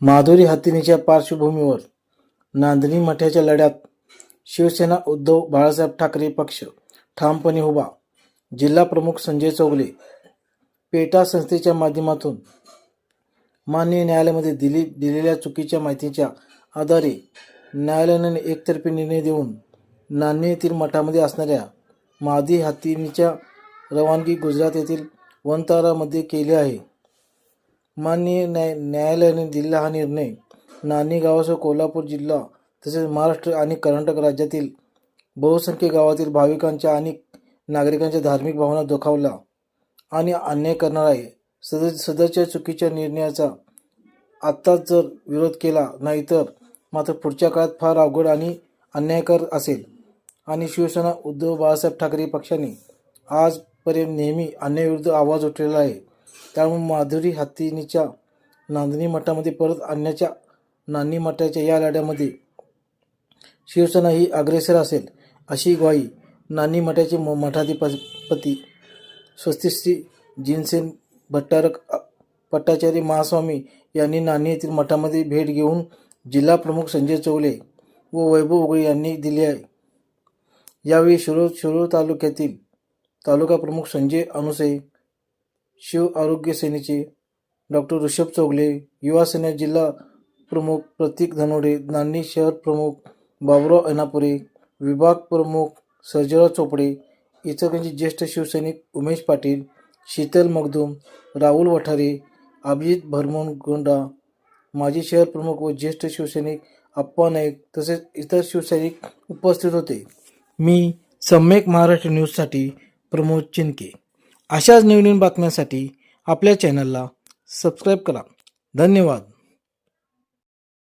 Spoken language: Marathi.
माधुरी हातीनीच्या पार्श्वभूमीवर नांदणी मठ्याच्या लढ्यात शिवसेना उद्धव बाळासाहेब ठाकरे पक्ष ठामपणे उभा. जिल्हा प्रमुख संजय चौगले पेटा संस्थेच्या माध्यमातून माननीय न्यायालयामध्ये दिली दिलेल्या चुकीच्या माहितीच्या आधारे न्यायालयाने एकतर्फी निर्णय देऊन नांदणी येथील मठामध्ये असणाऱ्या मादी हातीनीच्या रवानगी गुजरात येथील वनतारामध्ये केली आहे. माननीय न्याय न्यायालयाने दिलेला हा निर्णय नाणी गावासह कोल्हापूर जिल्हा तसेच महाराष्ट्र आणि कर्नाटक राज्यातील बहुसंख्य गावातील भाविकांच्या आणि नागरिकांच्या धार्मिक भावना दुखावला आणि अन्याय करणार आहे. सद सदरच्या चुकीच्या निर्णयाचा आत्ताच जर विरोध केला नाही तर मात्र पुढच्या काळात फार अवघड आणि अन्यायकर असेल. आणि शिवसेना उद्धव बाळासाहेब ठाकरे पक्षाने आजपर्यंत नेहमी अन्यायाविरुद्ध आवाज उठलेला आहे. त्यामुळे माधुरी हातीनीच्या नांदणी मठामध्ये परत आणण्याच्या नानी मठाच्या या लढ्यामध्ये शिवसेना ही अग्रेसर असेल अशी ग्वाही नानी मठाचे म- मठाधिपती स्वस्तिश्री जिनसेन भट्टारक अ- भट्टाचार्य महास्वामी यांनी नाणी येथील मठामध्ये भेट घेऊन जिल्हा प्रमुख संजय चौले व वैभव उगळे यांनी दिली आहे. यावेळी शिरोळ शिरोळ तालुक्यातील तालुका प्रमुख संजय अनुसे शिव आरोग्य सेनेचे डॉक्टर ऋषभ चौगले युवा सेना जिल्हा प्रमुख प्रतीक धनोडे नांदी शहर प्रमुख बाबुराव अनापुरे विभाग प्रमुख सर्जेराव चोपडे इचलकरंजी ज्येष्ठ शिवसैनिक उमेश पाटील शीतल मगदूम राहुल वठारे अभिजित भरमोन गोंडा माजी शहर प्रमुख व ज्येष्ठ शिवसैनिक अप्पा नाईक तसेच इतर शिवसैनिक उपस्थित होते. मी सम्यक महाराष्ट्र न्यूजसाठी प्रमोद चिनके. अशाच नवीन बातम्यांसाठी आपल्या चॅनलला सबस्क्राईब करा. धन्यवाद.